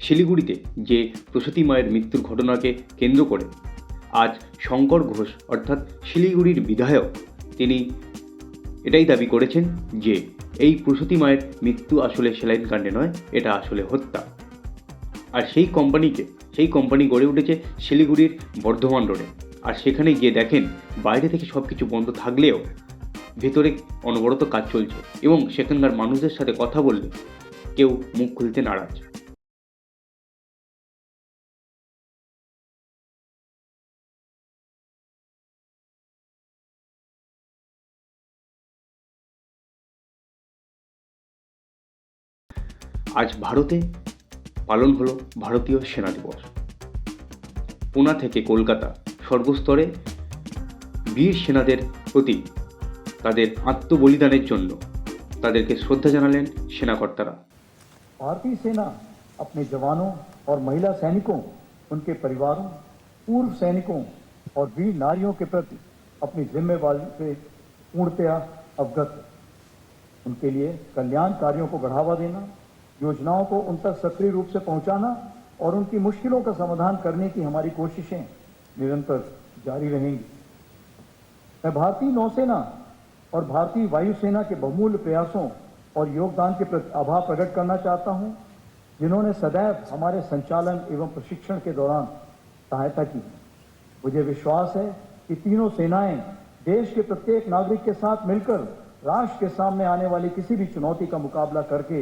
শিলিগুড়িতে যে প্রসূতি মায়ের মৃত্যুর ঘটনাকে কেন্দ্র করে আজ শঙ্কর ঘোষ, অর্থাৎ শিলিগুড়ির বিধায়ক, তিনি এটাই দাবি করেছেন যে এই প্রসূতি মায়ের মৃত্যু আসলে সেলাইন কাণ্ডে নয়, এটা আসলে হত্যা। আর সেই কোম্পানিকে, সেই কোম্পানি গড়ে উঠেছে শিলিগুড়ির বর্ধমান রোডে। আর সেখানে গিয়ে দেখেন, বাইরে থেকে সব কিছু বন্ধ থাকলেও ভেতরে অনবরত কাজ চলছে এবং সেখানকার মানুষদের সাথে কথা বললে কেউ মুখ খুলতে নারাজ। আজ ভারতে পালন হলো ভারতীয় সেনা দিবস। পুনা থেকে কলকাতা সর্বস্তরে বীর সেনাদের প্রতি তাদের আত্মবলিদানের জন্য তাদেরকে শ্রদ্ধা জানালেন সেনাকর্তারা भारतीय सेना अपने जवानों और महिला सैनिकों उनके परिवारों पूर्व सैनिकों और वीर नारियों के प्रति अपनी जिम्मेवारी से पूर्णतया अवगत है उनके लिए कल्याण कार्यों को बढ़ावा देना योजनाओं को उन तक सक्रिय रूप से पहुंचाना और उनकी मुश्किलों का समाधान करने की हमारी कोशिशें निरंतर जारी रहेंगी मैं भारतीय नौसेना और भारतीय वायुसेना के बहुमूल्य प्रयासों और योगदान के प्रति आभार प्रकट करना चाहता हूं जिन्होंने सदैव हमारे संचालन एवं प्रशिक्षण के दौरान सहायता की मुझे विश्वास है कि तीनों सेनाएं देश के प्रत्येक नागरिक के साथ मिलकर राष्ट्र के सामने आने वाली किसी भी चुनौती का मुकाबला करके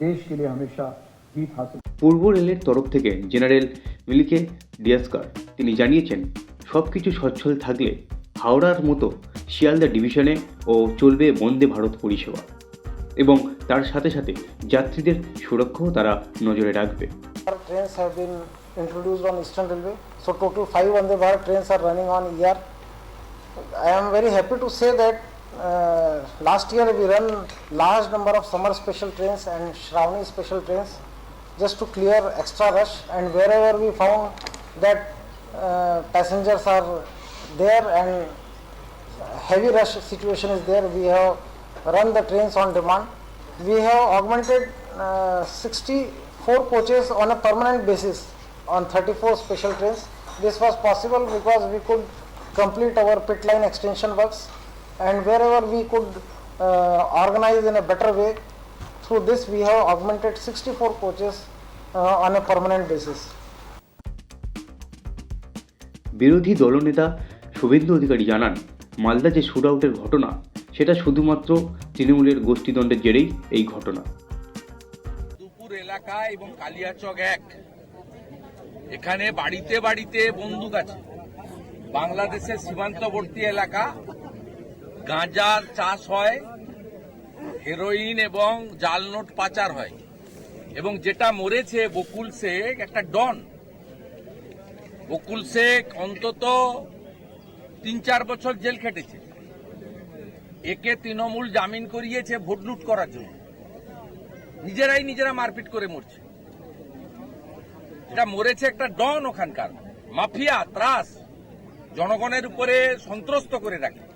देश के लिए हमेशा जीत हासिल পূর্ব রেলের তরফ থেকে জেনারেল মিলিকে ডিয়াসকার তিনি জানিয়েছেন সব কিছু সচ্ছল থাকলে হাওড়ার মতো শিয়ালদা ডিভিশনে ও চলবে বন্দে ভারত পরিষেবা এবং তার সাথে সাথে যাত্রীদের সুরক্ষাও তারা নজরে রাখবে Our trains have introduced on Eastern Railway. So total five Vande Bharat trains are running on ER. I am very happy to say that uh, last year we ran large number of summer special trains and Shravani special trains just to clear extra rush and wherever we found that uh, passengers are there and heavy rush situation is there, we have run the trains on demand. We have augmented uh, 64 coaches on a permanent basis on 34 special trains. This was possible because we could complete our pit line extension works and wherever we could uh, organize in a better way, through this we have augmented 64 coaches uh, on a permanent basis. বিরোধী দলনেতা শুভেন্দু অধিকারী জানান মালদা যে shoot আউটের ঘটনা, সেটা শুধুমাত্র তৃণমূলের গোষ্ঠীদ্বন্দ্বের জেরেই এই ঘটনা। দুপুর এলাকা এবং কালিয়াচক এক। এখানে বাড়িতে বাড়িতে বন্দুক আছে। বাংলাদেশের সীমান্তবর্তী এলাকা গাঁজার চাষ হয়, হেরোইন এবং জাল নোট পাচার হয়। এবং যেটা মরেছে বকুল শেখ, একটা ডন। বকুল শেখ অন্তত তিন চার বছর জেল খেটেছে। একে তৃণমূল জামিন করিয়েছে ভোট লুট করার জন্য। নিজেরাই নিজেরা মারপিট করে মরছে। এটা মরেছে একটা ডন ওখানকার। মাফিয়া, ত্রাস। জনগণের উপরে সন্ত্রস্ত করে রাখে।